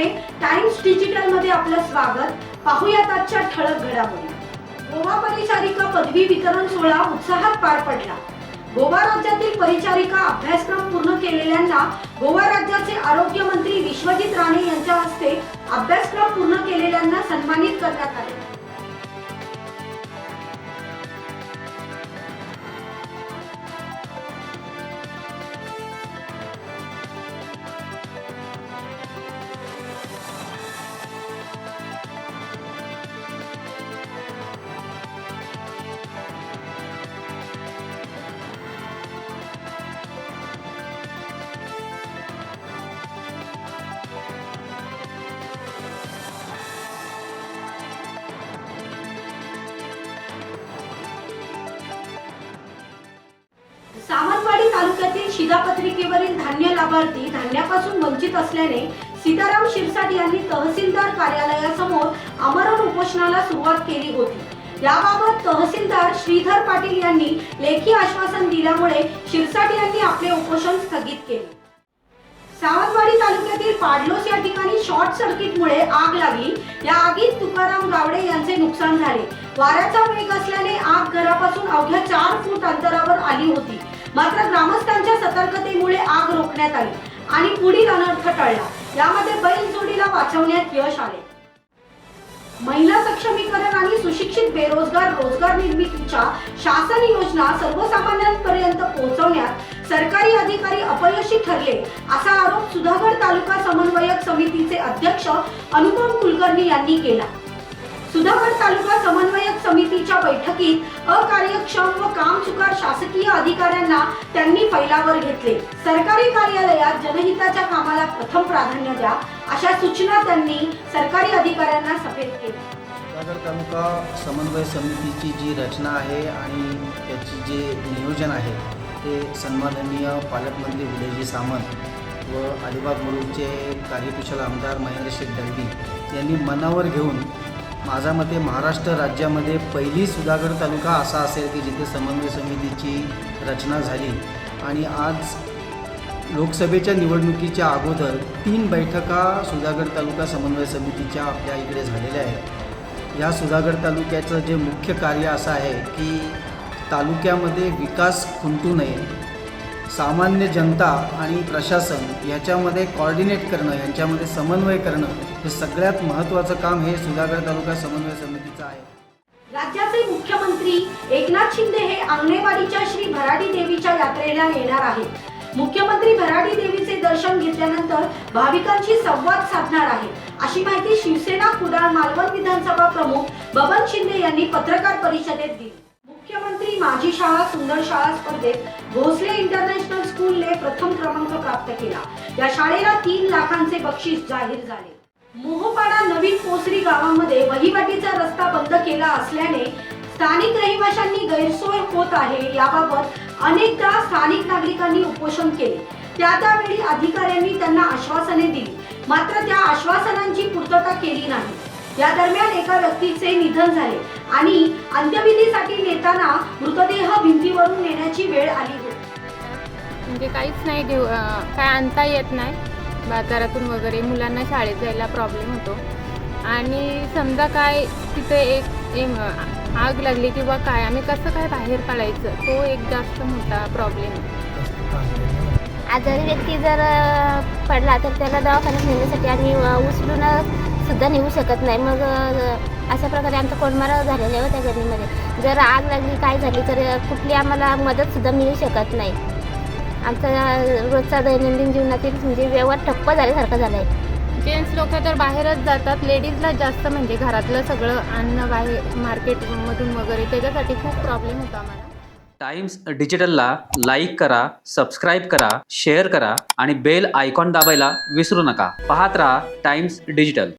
नमस्ते times डिजिटलमध्ये आपलं स्वागत. पाहुयात आजच्या ठळक घडामोडी. गोवा परिचारिका पदवी वितरण सोहळा उत्साहात पार पडला. गोवा राज्यातील परिचारिका अभ्यासक्रम पूर्ण केलेल्यांना गोवा राज्याचे आरोग्य मंत्री विश्वजित राणे यांच्या हस्ते अभ्यासक्रम पूर्ण केलेल्यांना सन्मानित करण्यात आले. सावंतवाडी तालुक्यातील शिधापत्रिकेवरील धान्य लाभार्थी धान्यापासून वंचित असल्याने सीताराम शिरसाट यांनी तहसीलदार कार्यालयासमोर आमरण उपोषणाला सुरुवात केली होती. याबाबत तहसीलदार श्रीधर पाटील यांनी लेखी आश्वासन दिल्यामुळे शिरसाट यांनी आपले उपोषण स्थगित केले. सावंतवाडी तालुक्यातील पाडलोस या ठिकाणी शॉर्ट सर्किटमुळे आग लागली. या आगीत तुकाराम गावडे यांचे नुकसान झाले. वाऱ्याचा वेग असल्याने आग घरापासून अवघ्या चार फूट अंतरावर आली होती. मात्र ग्रामस्थांच्या सतर्कतेमुळे आग रोखण्यात आली आणि पुढील अनर्थ टळला. यामध्ये बैल जोडीला वाचवण्यात यश आले. महिला सक्षमीकरण आणि सुशिक्षित बेरोजगार रोजगार निर्मितीच्या शासन योजना सर्वसामान्यांपर्यंत पोहोचवण्यात सरकारी अधिकारी अपयशी ठरले असा आरोप सुधागड तालुका समन्वयक समितीचे अध्यक्ष अनुपम कुलकर्णी यांनी केला. सुधागड तालुका समन्वयक समितीच्या बैठकीत अकार्यक्षम व कामचुकार शासकीय अधिकाऱ्यांना त्यांनी फैलावर घेतले. सरकारी कार्यालयात जनहिताच्या कामाला प्रथम प्राधान्य द्या अशा सूचना त्यांनी सरकारी अधिकाऱ्यांना सफेद केल्या. सुधागड तालुका समन्वय समितीची जी रचना आहे आणि त्याची जे नियोजन आहे ते सन्माननीय पालकमंत्री उदयजी सामंत व अलिबाग मुरुडचे कार्यकुशल आमदार महेंद्र शेठ दळवी यांनी मनावर घेऊन माझ्या मते महाराष्ट्र राज्यामध्ये पहिली सुधागड तालुका असा असेल की जिथे समन्वय समितीची रचना झाली आणि आज लोकसभेच्या निवडणुकीच्या अगोदर तीन बैठका सुधागड तालुका समन्वय समितीच्या आपल्या इकडे झालेल्या आहेत. या सुधागड तालुक्याचं जे मुख्य कार्य असं आहे की तालुक्यामध्ये विकास खुंटू नये. सामान्य जनता आणि प्रशासन याच्यामध्ये कॉर्डिनेट करणं यांच्यामध्ये समन्वय करणं हे सगळ्यात महत्त्वाचं काम हे सुधागड तालुका समन्वय समितीचं आहे. राज्याचे मुख्यमंत्री एकनाथ शिंदे हे आंगणेवाडीच्या श्री भराडी देवीच्या यात्रेला येणार आहेत. मुख्यमंत्री भराडी देवीचे दर्शन घेतल्यानंतर भाविकांशी संवाद साधणार आहे अशी माहिती शिवसेना कुडाळ मालवण विधानसभा प्रमुख बबन शिंदे यांनी पत्रकार परिषदेत दिली. मुख्यमंत्री माझी शाळा सुंदर शाळा स्पर्धेत भोसले इंटरनॅशनल स्कूलने प्रथम क्रमांक प्राप्त केला. या शाळेला तीन लाखांचे बक्षीस जाहीर झाले. मोहपाडा नवीन पोसरी गावामध्ये वहिवाटीचा रस्ता बंद केला असल्याने स्थानिक रहिवाशांनी गैरसोय होत आहे याबाबत अनेकदा स्थानिक नागरिकांनी उपोषण केले. त्या त्यावेळी अधिकाऱ्यांनी त्यांना आश्वासने दिली. मात्र त्या आश्वासनांची पूर्तता केली नाही. या दरम्यान एका व्यक्तीचे निधन झाले आणि अंत्यविधीसाठी नेताना मृतदेह भिंतीवरून नेण्याची वेळ आली होती. म्हणजे काहीच नाही घेऊ काय आणता येत नाही. बाजारातून वगैरे मुलांना शाळेत जायला प्रॉब्लेम होतो. आणि समजा काय तिथे एक एम आग लागली किंवा काय आम्ही कसं काय बाहेर काढायचं तो एक जास्त मोठा प्रॉब्लेम आहे. आजारी व्यक्ती जर पडला तर त्याला दवाखान्यात नेण्यासाठी आम्ही उचलून सुद्धा नेऊ शकत नाही. मग अशा प्रकारे आमचा कोंडमारा झालेला आहे हो त्या गर्दीमध्ये जर आग लागली काय झाली तर कुठली आम्हाला मदतसुद्धा मिळू शकत नाही. आमचा रोजचा दैनंदिन जीवनातील म्हणजे व्यवहार ठप्प झाल्यासारखा झाला आहे जेंट्स लोक तर बाहेरच जातात. लेडीजला जास्त म्हणजे घरातलं सगळं अन्न बाहेर मार्केटमधून वगैरे त्याच्यासाठी खूप प्रॉब्लेम होता आम्हाला. टाइम्स डिजिटलला लाईक करा सबस्क्राईब करा शेअर करा आणि बेल आयकॉन दाबायला विसरू नका. पाहत रहा टाइम्स डिजिटल.